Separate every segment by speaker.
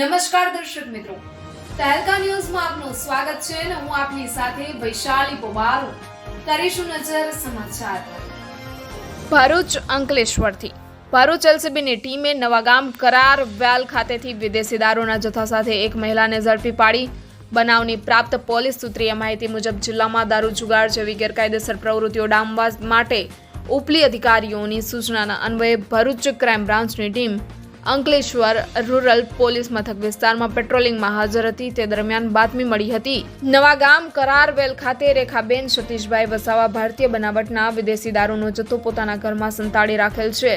Speaker 1: નમસ્કાર દર્શક મિત્રો. તહેલકા ન્યૂઝમાં આપનું સ્વાગત છે અને હું આપની સાથે વૈશાલી પોબારો કરીશું નજર સમાચાર. ભરૂચ અંકલેશ્વરથી. ભરૂચ એલસીબીની ટીમે નવાગામ કરાર વેલ ખાતેથી વિદેશી દારૂના જથ્થા સાથે એક મહિલાને ઝડપી પાડી બનાવની પ્રાપ્ત પોલીસ સૂત્રીય માહિતી મુજબ જિલ્લામાં દારૂ જુગાર જેવી ગેરકાયદેસર પ્રવૃત્તિઓ ડામવા માટે ઉપલી અધિકારીઓની સૂચનાના અન્વયે ભરૂચ ક્રાઇમ બ્રાન્ચની ટીમ અંકલેશ્વર રૂરલ પોલીસ મથક વિસ્તારમાં પેટ્રોલિંગમાં હાજર હતી. તે દરમિયાન બાતમી મળી હતી. નવા ગામ કરારવેલ ખાતે રેખાબેન સતીશભાઈ વસાવા ભારતીય બનાવટના વિદેશી દારૂનો જથ્થો પોતાના ઘરમાં સંતાડી રાખેલ છે.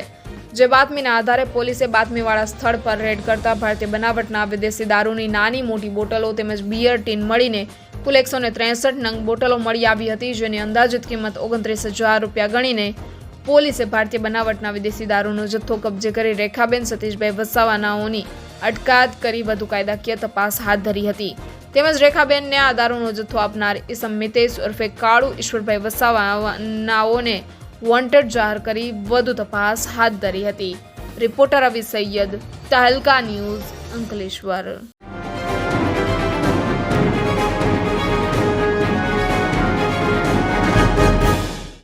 Speaker 1: જે બાતમીના આધારે પોલીસે બાતમીવાળા સ્થળ પર રેડ કરતા ભારતીય બનાવટના વિદેશી દારૂની નાની મોટી બોટલો તેમજ બિયર ટીન મળીને કુલ એકસો ત્રેસઠ નંગ બોટલો મળી આવી હતી, જેની અંદાજિત કિંમત ઓગણત્રીસ હજાર રૂપિયા ગણીને પોલીસે ભારતીય બનાવટના વિદેશી દારૂનો જથ્થો કબજે કરી રેખાબેન સતીશભાઈ વસાવાનાઓની અટકાયત કરી વધુ કાયદાકીય તપાસ હાથ ધરી હતી. તેમજ રેખાબેનને આ દારૂનો જથ્થો આપનાર ઇસમ મિતેશ ઉર્ફે કાળુ ઈશ્વરભાઈ વસાવાનાઓને વોન્ટેડ જાહેર કરી વધુ તપાસ હાથ ધરી હતી. Reporter Avi Syed Tehelka news Ankleshwar.